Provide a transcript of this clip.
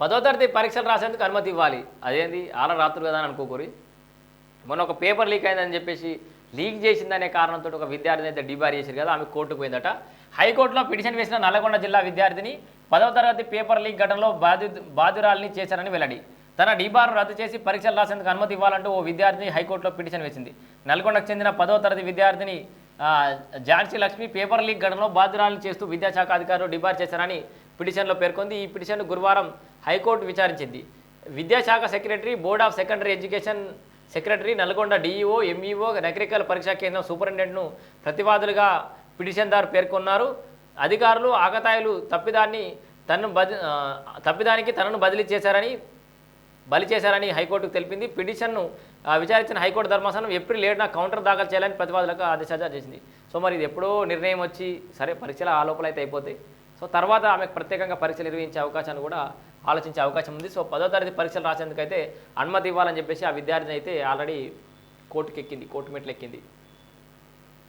పదో తరగతి పరీక్షలు రాసేందుకు అనుమతి ఇవ్వాలి. అదేంది? ఆల రాత్రులు కదా అని అనుకోకూరి. మొన్న ఒక పేపర్ లీక్ అయిందని చెప్పేసి లీక్ చేసిందనే కారణంతో ఒక విద్యార్థిని అయితే డిబార్ చేశారు కదా ఆమె కోర్టుకు పోయిందట. హైకోర్టులో పిటిషన్ వేసిన నల్లగొండ జిల్లా విద్యార్థిని పదవ తరగతి పేపర్ లీక్ ఘటనలో బాధి బాధిరాల్ని చేశారని వెల్లడి. తన డీబార్ రద్దు చేసి పరీక్షలు రాసేందుకు అనుమతి ఇవ్వాలంటూ ఓ విద్యార్థిని హైకోర్టులో పిటిషన్ వేసింది. నల్గొండకు చెందిన పదవ తరగతి విద్యార్థిని ఝాన్సీ లక్ష్మి పేపర్ లీక్ ఘటనలో బాధ్యురాలను చేస్తూ విద్యాశాఖ అధికారులు డిబార్ చేశారని పిటిషన్లో పేర్కొంది. ఈ పిటిషన్ గురువారం హైకోర్టు విచారించింది. విద్యాశాఖ secretary board of secondary education secretary Nalgonda DEO MEO Nagarikal పరీక్షా కేంద్రం సూపరింటెండెంట్ను ప్రతివాదులుగా పిటిషన్దారు పేర్కొన్నారు. అధికారులు ఆకతాయిలు తప్పిదాన్ని తనను బది తప్పిదానికి తనను బదిలీ చేశారని బలి చేశారని హైకోర్టుకు తెలిపింది. పిటిషన్ను విచారించిన హైకోర్టు ధర్మాసనం ఏప్రిల్ ఏడున కౌంటర్ దాఖలు చేయాలని ప్రతివాదులకు ఆదేశాలు చేసింది. సో మరి ఇది ఎప్పుడో నిర్ణయం వచ్చి సరే పరీక్షలు ఆ లోపల అయితే అయిపోతాయి సో తర్వాత ఆమెకు ప్రత్యేకంగా పరీక్షలు నిర్వహించే అవకాశాన్ని కూడా ఆలోచించే అవకాశం ఉంది. సో పదో తరగతి పరీక్షలు రాసేందుకైతే అనుమతి ఇవ్వాలని చెప్పేసి ఆ విద్యార్థిని అయితే ఆల్రెడీ కోర్టుకి ఎక్కింది కోర్టు మెట్లు ఎక్కింది